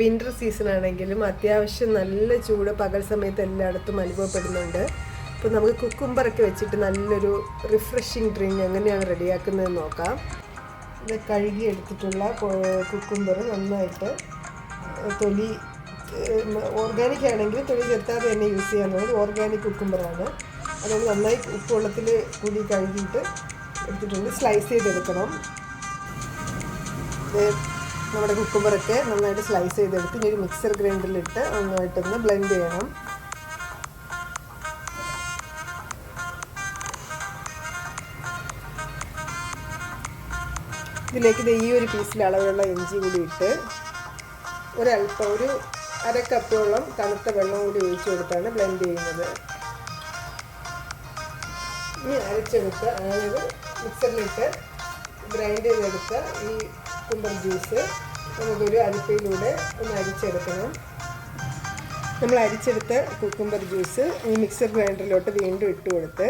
Winter season ആണെങ്കിലും അത്യാവശ്യം നല്ല ചൂട് പകൽ സമയത്ത് എല്ലായിടത്തും അനുഭവപ്പെടുന്നുണ്ട്. അപ്പോൾ നമുക്ക് കുക്കുംബറൊക്കെ വെച്ചിട്ട് നല്ലൊരു റിഫ്രഷിങ് ഡ്രിങ്ക് എങ്ങനെയാണ് റെഡിയാക്കുന്നത് നോക്കാം. ഇത് കഴുകി എടുത്തിട്ടുള്ള കുക്കുംബർ നന്നായിട്ട് തൊലി ഓർഗാനിക് ആണെങ്കിൽ തൊലി ചെത്താതെ തന്നെ യൂസ് ചെയ്യാവുന്നത് ഓർഗാനിക് കുക്കുംബറാണ് അതുകൊണ്ട് നന്നായി ഉപ്പുവെള്ളത്തിൽ കൂടി കഴുകിയിട്ട് എടുത്തിട്ടുണ്ട്. സ്ലൈസ് ചെയ്തെടുക്കണം. നമ്മുടെ കുക്കുമ്പറൊക്കെ നന്നായിട്ട് സ്ലൈസ് ചെയ്തെടുത്ത് ഇനി ഒരു മിക്സർ ഗ്രൈൻഡറിലിട്ട് നന്നായിട്ടൊന്ന് ബ്ലെൻഡ് ചെയ്യണം. ഇതിലേക്ക് ഇത് ഈ ഒരു പീസിൽ അളവിലുള്ള ഇഞ്ചി കൂടി ഇട്ട് ഒരല്പം ഒരു അര കപ്പോളം തണുത്ത വെള്ളം കൂടി ഒഴിച്ചു കൊടുത്താണ് ബ്ലെൻഡ് ചെയ്യുന്നത്. ഇനി അരച്ചെടുത്ത് അതായത് മിക്സറിലിട്ട് ഗ്രൈൻഡ് ചെയ്തെടുത്ത ഈ കുമ്പർ ജ്യൂസ് നമുക്കൊരു അരിപ്പയിലൂടെ ഒന്ന് അരിച്ചെടുക്കണം. നമ്മൾ അരിച്ചെടുത്ത കുക്കുംബർ ജ്യൂസ് ഈ മിക്സർ ഗ്രൈൻഡറിലോട്ട് വീണ്ടും ഇട്ട് കൊടുത്ത്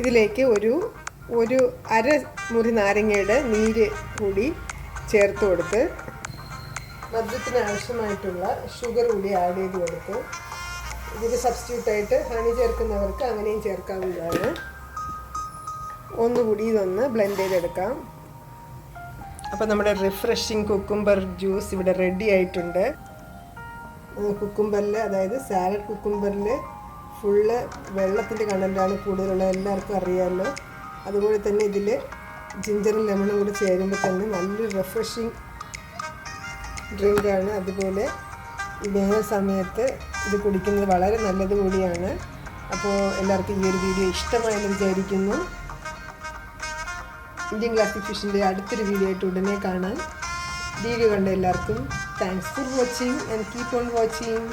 ഇതിലേക്ക് ഒരു ഒരു അര മുറി നാരങ്ങയുടെ നീര് കൂടി ചേർത്ത് കൊടുത്ത് മധുരത്തിന് ആവശ്യമായിട്ടുള്ള ഷുഗർ കൂടി ആഡ് ചെയ്ത് കൊടുത്ത് ഇതിന് സബ്സ്റ്റിറ്റ്യൂട്ടായിട്ട് ഹണി ചേർക്കുന്നവർക്ക് അങ്ങനെയും ചേർക്കാവുന്നതാണ്. ഒന്നുകൂടി ഇതൊന്ന് ബ്ലെൻഡ് ചെയ്തെടുക്കാം. അപ്പോൾ നമ്മുടെ റിഫ്രഷിങ് കുക്കുംബർ ജ്യൂസ് ഇവിടെ റെഡി ആയിട്ടുണ്ട്. കുക്കുംബറിൽ അതായത് സാലഡ് കുക്കുംബറിൽ ഫുള്ള് വെള്ളത്തിന്റെ കണ്ടന്റാണ് കൂടുതലുള്ള എല്ലാവർക്കും അറിയാമല്ലോ അതുപോലെ തന്നെ ഇതിൽ ജിഞ്ചറും ലെമണും കൂടി ചേരുമ്പോൾ തന്നെ നല്ലൊരു റിഫ്രഷിങ് ഡ്രിങ്കാണ് അതുപോലെ വേനൽ സമയത്ത് ഇത് കുടിക്കുന്നത് വളരെ നല്ലത് കൂടിയാണ്. അപ്പോൾ എല്ലാവർക്കും ഈ ഒരു വീഡിയോ ഇഷ്ടമായെന്ന് വിചാരിക്കുന്നു. ഇന്ത്യൻ ക്ലാസിക് ഫിഷിന്റെ അടുത്തൊരു വീഡിയോ ആയിട്ട് ഉടനെ കാണാം വീഡിയോ കണ്ട എല്ലാവർക്കും thanks for watching and keep on watching